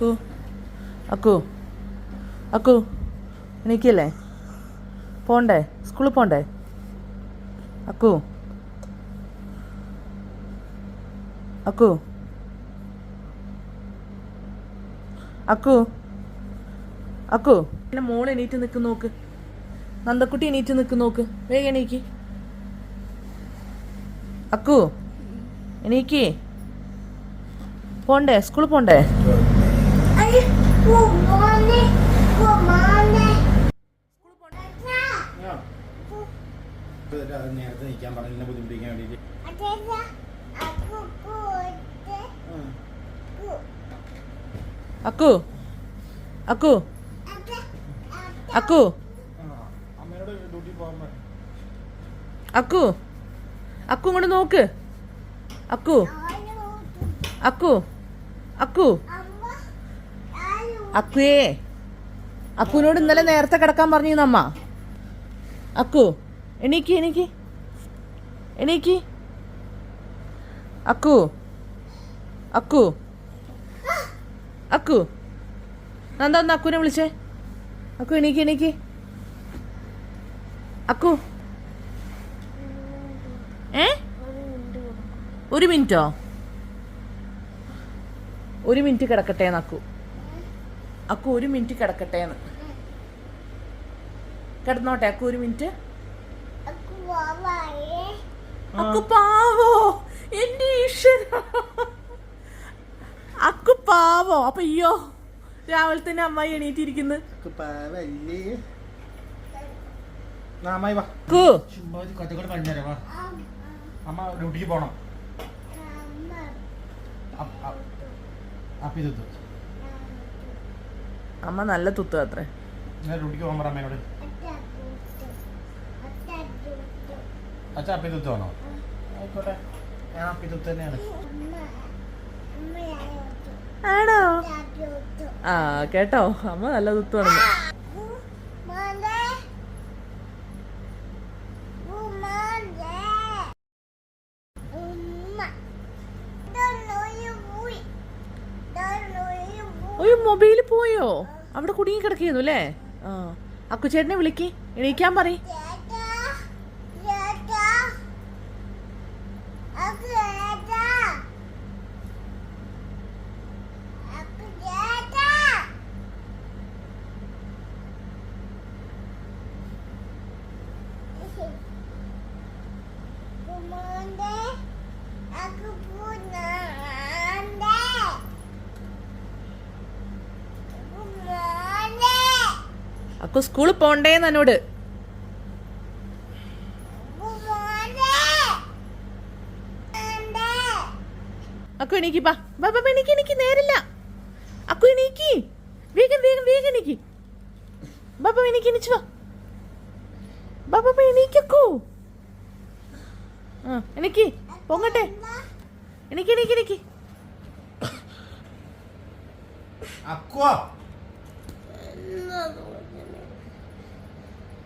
അക്കു അക്കു അക്കു എണീക്കല്ലേ? പോണ്ടേ സ്കൂളിൽ പോണ്ടേ? അക്കു അക്കു അക്കു അക്കു. എന്നെ മോൾ എണീറ്റ് നിൽക്ക് നോക്ക്. നന്ദക്കുട്ടി എണീറ്റ് നിൽക്ക് നോക്ക്. വേഗം എണീക്ക്. അക്കു എണീക്ക്. പോണ്ടേ സ്കൂളിൽ പോണ്ടേ? നേരത്തെ നിൽക്കാൻ പറഞ്ഞ ബുദ്ധിമുട്ടിക്കാൻ വേണ്ടിട്ട് അക്കു. അക്കു. അക്കു. അക്കു. അക്കു ഇങ്ങോട്ട് നോക്ക്. അക്കു. അക്കു. അക്കു. അക്കുയേ അക്കുവിനോട് ഇന്നലെ നേരത്തെ കിടക്കാൻ പറഞ്ഞു അമ്മ. അക്കു എണീക്ക് എണീക്ക്. എണീക്ക്. അക്കു അക്കു. അക്കു. എന്താ ഒന്ന് അക്കുവിനെ വിളിച്ചേ? അക്കു എണീക്ക് എണീക്ക്. അക്കു. ഏ? ഒരു മിനിറ്റോ? ഒരു മിനിറ്റ് കിടക്കട്ടെ എന്ന് അക്കു ഒരു മിനിറ്റ് കിടക്കട്ടെ എന്ന് കിടന്നോട്ടെ അക്കു ഒരു മിനിറ്റ്. അക്കു പാവോ? എന്റെ ഈശ്വര. അക്കു പാവോ? അപ്പൊ അയ്യോ രാവിലെ തന്നെ അമ്മായി എണീറ്റിരിക്കുന്നു. ഒക്കെ പോണം. എന്നാ അമ്മായി അമ്മ നല്ല തുത്തു അത്രേ. അച്ഛാ അപ്പി തുത്തു ആണോ ആയിക്കോട്ടെ. ഞാൻ അപ്പി തുത്ത് തന്നെയാണ്. amma, amma alu, ആണോ? ആ കേട്ടോ. അമ്മ നല്ല തുത്തു Mande, മൊബൈൽ പോയോ? അവിടെ കുടുങ്ങി കിടക്കുന്നു അല്ലേ? ആ. അക്കുചേട്ടനെ വിളിക്ക്. എണീക്കാൻ പറ Dada, അക്കു സ്കൂളിൽ പോണ്ടേന്ന് എന്നോട്. അക്കു എണീക്ക് പാ ബാ ബാ, ബാ, എണീക്ക് എണീക്ക്. നേരില്ല. അക്കു എണീക്ക്. വേഗം വേഗം വേഗം എണീക്ക്. ബാബ എണീക്ക് എണീച്ചു വാ. ബാബ എണീക്കു ആ എണീക്ക്. പൊങ്ങട്ടെ. എണീക്ക് എണീക്ക് എണീക്ക്. അക്കുവാ?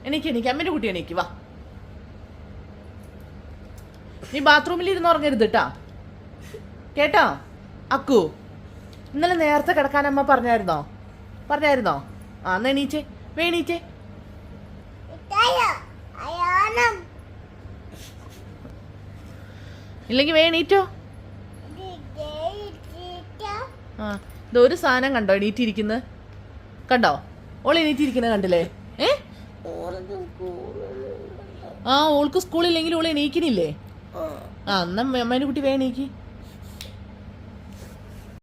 എണീക്ക് എനിക്ക് അമ്മേന്റെ കുട്ടി എണീക്ക്. വാ. നീ ബാത്റൂമിൽ ഇരുന്ന് ഉറങ്ങരുത് കേട്ടാ കേട്ടോ? അക്കു ഇന്നലെ നേരത്തെ കിടക്കാൻ അമ്മ പറഞ്ഞായിരുന്നോ? പറഞ്ഞായിരുന്നോ? ആ എന്നാ എണീച്ചേ. വേണീച്ചേ ഇല്ലെങ്കി വേണീറ്റോ ആ ഇതൊരു സാധനം കണ്ടോ എണീറ്റിരിക്കുന്നത് കണ്ടോ? ഓൾ എണീറ്റിരിക്കുന്നത് കണ്ടില്ലേ? ആ ഓൾക്ക് സ്കൂളില്ലെങ്കിൽ ഓൾ എണീക്കണില്ലേ? ആ. എന്നാ അമ്മേനെ കുട്ടി വേ എണീക്ക്.